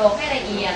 ตรกให้ละเอีย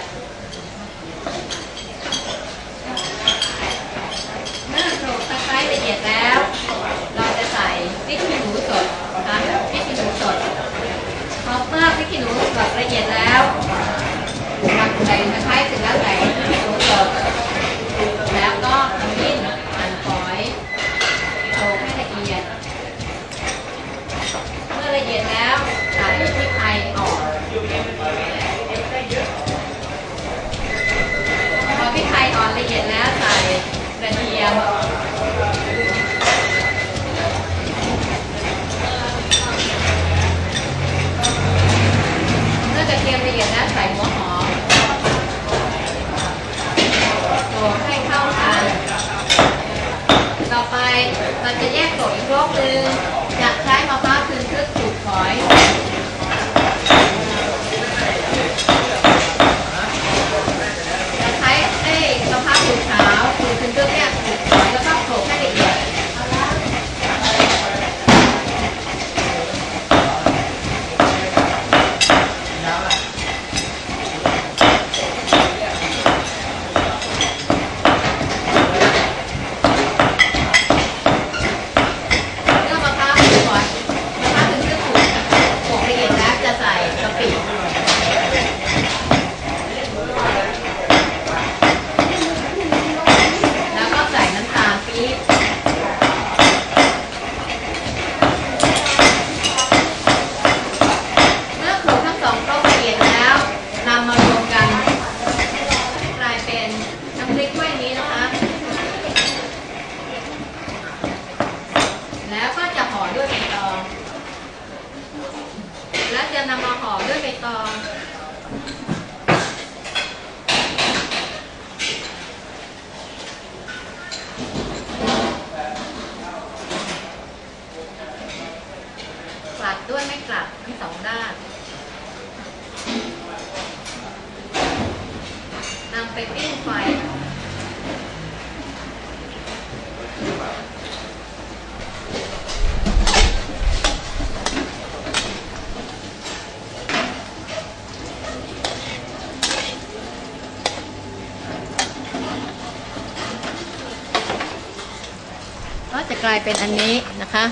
ยังน่าจะเตรียมละเอียดนะใส่หัวหอมตัวให้เข้ากันต่อไปมันจะแยกตัวอีกรอบนึงจะใช้มะพร้าวคืนครื่งสุกหอย นำมาห่อด้วยใบตอง กลัดด้วยไม่กลัดทั้งสองด้านนำไปปิ้งไฟ ก็ จะกลายเป็นอันนี้นะคะ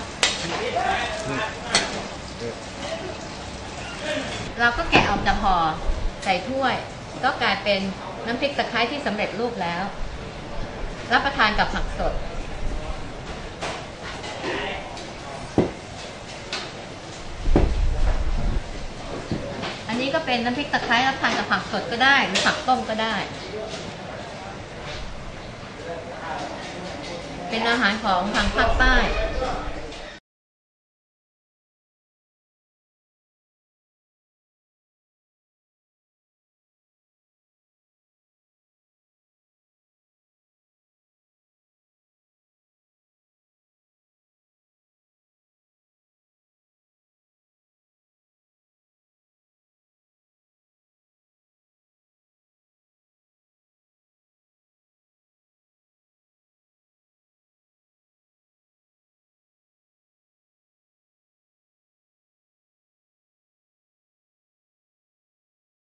เราก็แกะออกจากห่อใส่ถ้วย ก็กลายเป็นน้ำพริกตะไคร้ที่สำเร็จรูปแล้ว รับประทานกับผักสดอันนี้ก็เป็นน้ำพริกตะไคร้รับประทานกับผักสดก็ได้ หรือผักต้มก็ได้ เป็นอาหารของทางภาคใต้